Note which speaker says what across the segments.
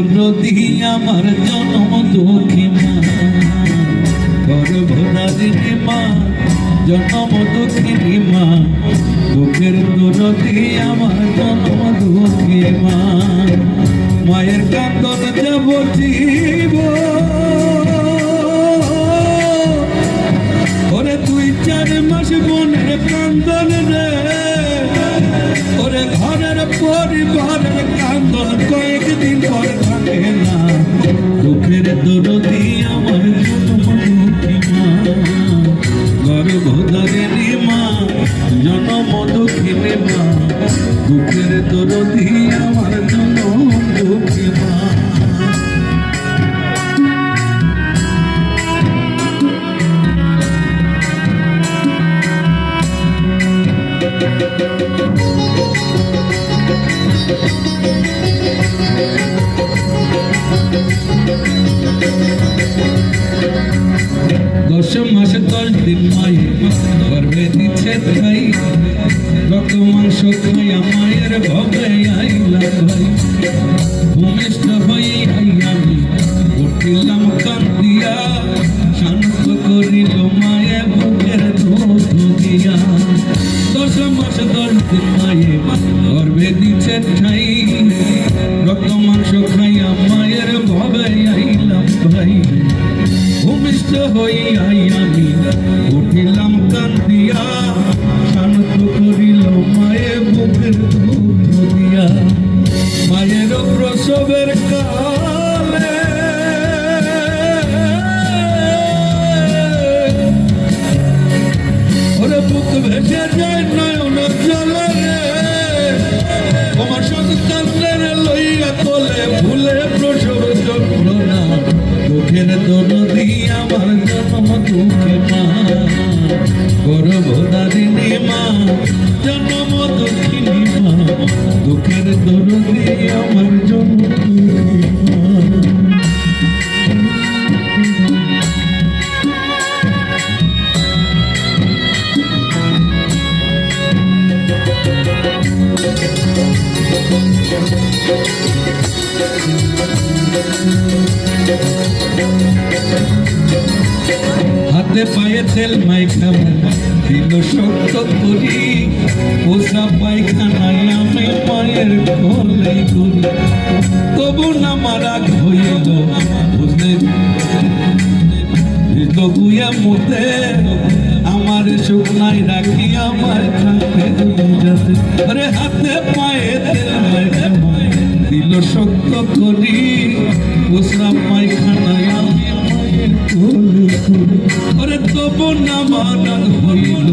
Speaker 1: নদী আমার জনম দুঃখী মা। গর্ভধারিণী মা, জনম দুঃখিনী মা। দুঃখের নদী আমার জনম দুঃখী মা। মায়ের কান্দন যাব জীব। ওরে তুই চার মাস বনের কান্দন রে। ওরে ঘরের পরিবারের কান্দন কয়েকদিন পর দরদি আমার জন্ম দুঃখী মা জনম দুঃখিনী মা। দুঃখের দরদি আমার জন্ম দুঃখী মা। দশ মাসে দশ দিন মায়ে গর্ভে দিচ্ছে খাই। রক্ত, মাংস খাই। আমায়ের ভবে আইলা ভাই। ভূমিষ্ঠ হয়ে আমি। উঠিলাম দুঃখের দরদি আমার জন্ম দুঃখে মা গর্ভধারিণী মা জন্ম দুঃখিনী মা দুঃখের দরদি হাতে পায়ে তেল মাইখাম দিল শক্ত করি পোষা পায়খানায় আমি মায়ের কোলে করি তবু না মারা হইল বুঝলে? গুয়া মুতে, আমার শুকনাই রাখি, আমার থাকে আরে হাতে পায়ে তেল মাইখাম দিল শক্ত করি পোষা পায়খানায় ওরে তবু না মানা হইল।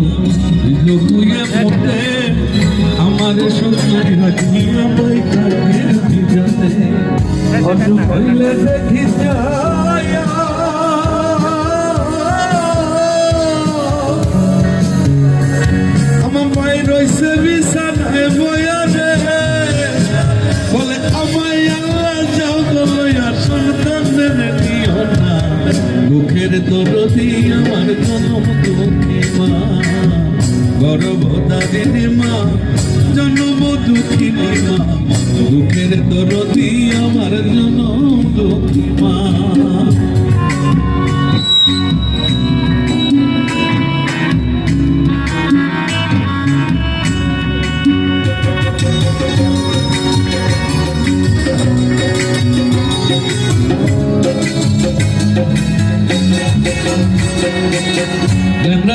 Speaker 1: লোকুয়ে মোটে আমার সুন্দর রাখিয়া ভিজাতে হইলে দেখি জনম দুঃখী মা গর্ভধারিণী মা জন্ম দুঃখিনী মা দুঃখের দরদি আমার জনম দুঃখী মা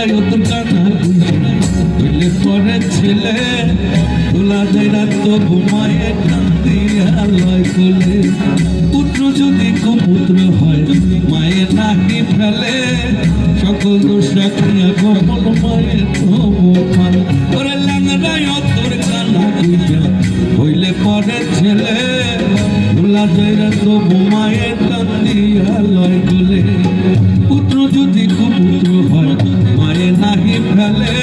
Speaker 1: লেমরাই উত্তর কানা হইলে পরে ছেলে তোলা দেরা তো ঘুমায় কান্দিয়া লয় কোলে। পুত্র যদি কুপুত্র হয় মায়ের নাকি ফেলে। সকল দোষ রাখিয়া গোপন মায়ের গোপাল ওরে লেমরাই উত্তর কানা হইলে পরে ছেলে তোলা দেরা তো ঘুমায় কান্দিয়া ফেলে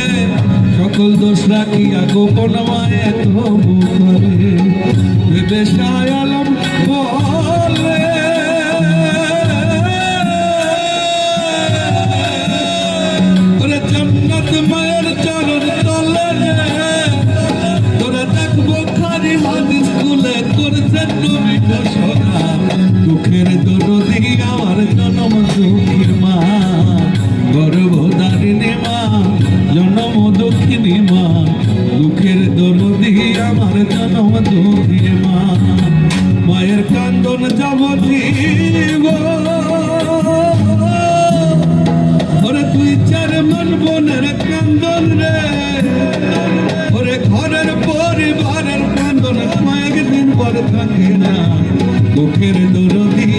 Speaker 1: সকল দোষ রাখিয়া গোপন মায়ে তবু করে। ভেবে সায়ালম বলে। জান্নাত মায়ের চরণ তলে। তোরা দেখব খারি হাদিস স্কুলে করছেন নবী ঘোষণা দুঃখের দরদি আমার জনম দুঃখে মা। মায়ের কান্দন যাব জীব ওরে তুই চার মন বোনের কান্দন রে। ওরে ঘরের পরিবারের কান্দন আমায় একদিন পর থাকে না। দুঃখের দরদি